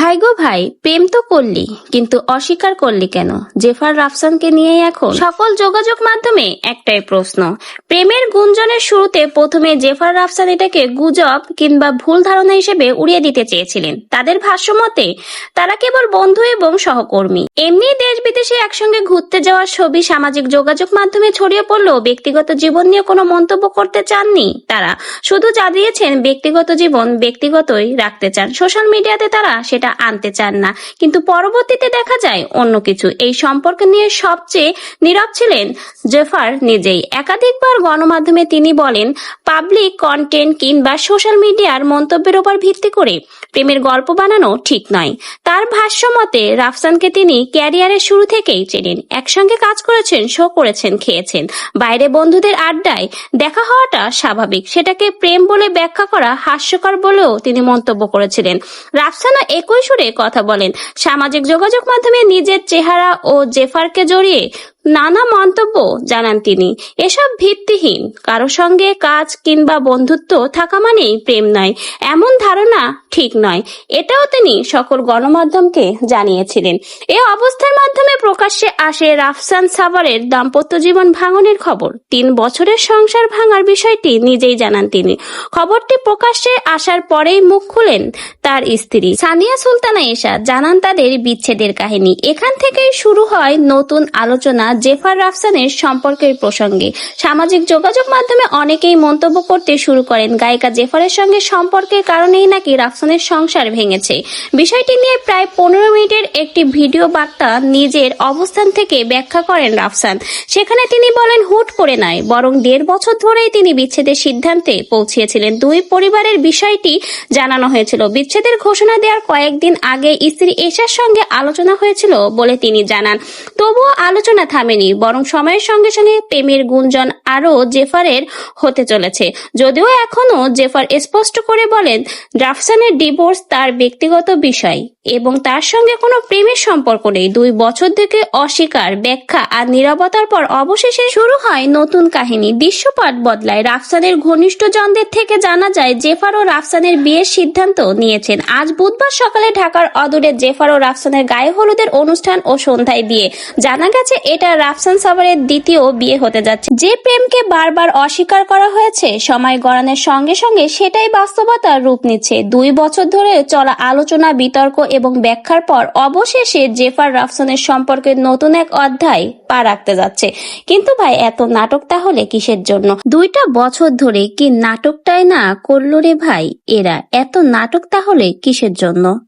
ভাই গো ভাই, প্রেম তো করলি, কিন্তু অস্বীকার করলি কেন? জেফার, রাফসানকে নিয়ে এখন সকল যোগাযোগ মাধ্যমে একটাই প্রশ্ন। প্রেমের গুঞ্জনের শুরুতে প্রথমে জেফার, রাফসান এটাকে গুজব কিংবা ভুল ধারণা হিসেবে উড়িয়ে দিতে চেয়েছিলেন। তাদের ভাষ্য মতে, তারা কেবল বন্ধু এবং সহকর্মী। এমনি দেশ বিদেশে একসঙ্গে ঘুরতে যাওয়ার ছবি, সামাজিক যোগাযোগ মাধ্যমে ছড়িয়ে পড়লেও ব্যক্তিগত জীবন নিয়ে কোনো মন্তব্য করতে চাননি তারা। শুধু জানিয়েছেন ব্যক্তিগত জীবন, ব্যক্তিগতই রাখতে চান। সোশ্যাল মিডিয়াতে তারা সেটা আনতে চান না। কিন্তু পরবর্তীতে দেখা যায় অন্য কিছু। এই সম্পর্ক নিয়ে সবচেয়ে নীরব ছিলেন জেফার নিজেই। একাধিকবার গণমাধ্যমে তিনি বলেন, পাবলিক কন্টেন্ট কিংবা সোশ্যাল মিডিয়ার মন্তব্যের উপর ভিত্তি করে প্রেমের গল্প বানানো ঠিক নয়। তার ভাষ্য মতে, রাফসানকে তিনি ক্যারিয়ারের শুরু থেকেই চেনেন। একসঙ্গে কাজ করেছেন, শো করেছেন, খেয়েছেন। বাইরে বন্ধুদের আড্ডায় দেখা হওয়াটা স্বাভাবিক। সেটাকে প্রেম বলে ব্যাখ্যা করা হাস্যকর বলেও তিনি মন্তব্য করেছিলেন। রাফসানা একই সুরে কথা বলেন। সামাজিক যোগাযোগ মাধ্যমে নিজের চেহারা ও জেফারকে জড়িয়ে নানা মন্তব্য জানান তিনি। এসব ভিত্তিহীন। কারও সঙ্গে কাজ কিংবা বন্ধুত্ব থাকা মানেই প্রেম নয়। এমন ধারণা ঠিক নয়। এটাও তিনি সকল গণমাধ্যমকে জানিয়েছিলেন। এ অবস্থার মাধ্যমে প্রকাশ্যে আসে রাফসান সাভারের দাম্পত্য জীবন ভাঙনের খবর। তিন বছরের সংসার ভাঙার বিষয়টি নিজেই জানান তিনি। খবরটি প্রকাশ্যে আসার পরেই মুখ খুলেন তার স্ত্রী। সানিয়া সুলতানা এসা জানান তাদের বিচ্ছেদের কাহিনী। এখান থেকেই শুরু হয় নতুন আলোচনা জেফার রাফসানের সম্পর্কের প্রসঙ্গে। সামাজিক যোগাযোগ মাধ্যমে অনেকেই মন্তব্য করতে শুরু করেন। গায়িকা জেফারের সঙ্গে সম্পর্কের কারণেই নাকি রাফসানের সংসার ভেঙেছে। বিষয়টি নিয়ে প্রায় পনেরো মিনিটের একটি ভিডিও বার্তা নিজের অবস্থান থেকে ব্যাখ্যা করেন রাফসান। সেখানে তিনি বলেন, হুট করে নয় বরং দেড় বছর ধরেই তিনি বিচ্ছেদের সিদ্ধান্তে পৌঁছিয়েছিলেন। দুই পরিবারের বিষয়টি জানানো হয়েছিল। বিচ্ছেদের ঘোষণা দেওয়ার কয়েকদিন আগে স্ত্রী এশার সঙ্গে আলোচনা হয়েছিল বলে তিনি জানান। তবুও আলোচনা থামেনি, বরং সময়ের সঙ্গে সঙ্গে প্রেমের গুঞ্জন আরও জেফারের হতে চলেছে। যদিও এখনও জেফার স্পষ্ট করে বলেন রাফসানের ডিভোর্স তার ব্যক্তিগত বিষয় এবং তার সঙ্গে কোনো প্রেমের সম্পর্ক নেই। দুই বছর থেকে অস্বীকার, ব্যাখ্যা আর নিরবতার পর অবশেষে শুরু হয় নতুন কাহিনী। দৃশ্যপট বদলায়। রাফসানের ঘনিষ্ঠজনদের থেকে জানা যায়, জেফার ও রাফসানের বিয়ের সিদ্ধান্ত নিয়েছেন। আজ বুধবার সকালে ঢাকার অদূরে জেফার ও রাফসানের গায়ে হলুদের অনুষ্ঠান ও সন্ধ্যায় দিয়ে জানা গেছে, এটা রাফসান সাভারের দ্বিতীয় বিয়ে হতে যাচ্ছে। যে প্রেমকে বারবার অস্বীকার করা হয়েছে, সময় গড়ানোর সঙ্গে সঙ্গে সেটাই বাস্তবতার রূপ নিচ্ছে। দুই বছর ধরে চলা আলোচনা, বিতর্ক এবং ব্যাখ্যার পর অবশেষে জেফার রাফসানের সম্পর্কে নতুন এক অধ্যায় পা রাখতে যাচ্ছে। কিন্তু ভাই, এত নাটক তাহলে কিসের জন্য? দুইটা বছর ধরে কি নাটকটাই না করল রে ভাই? এরা, এত নাটক তাহলে কিসের জন্য?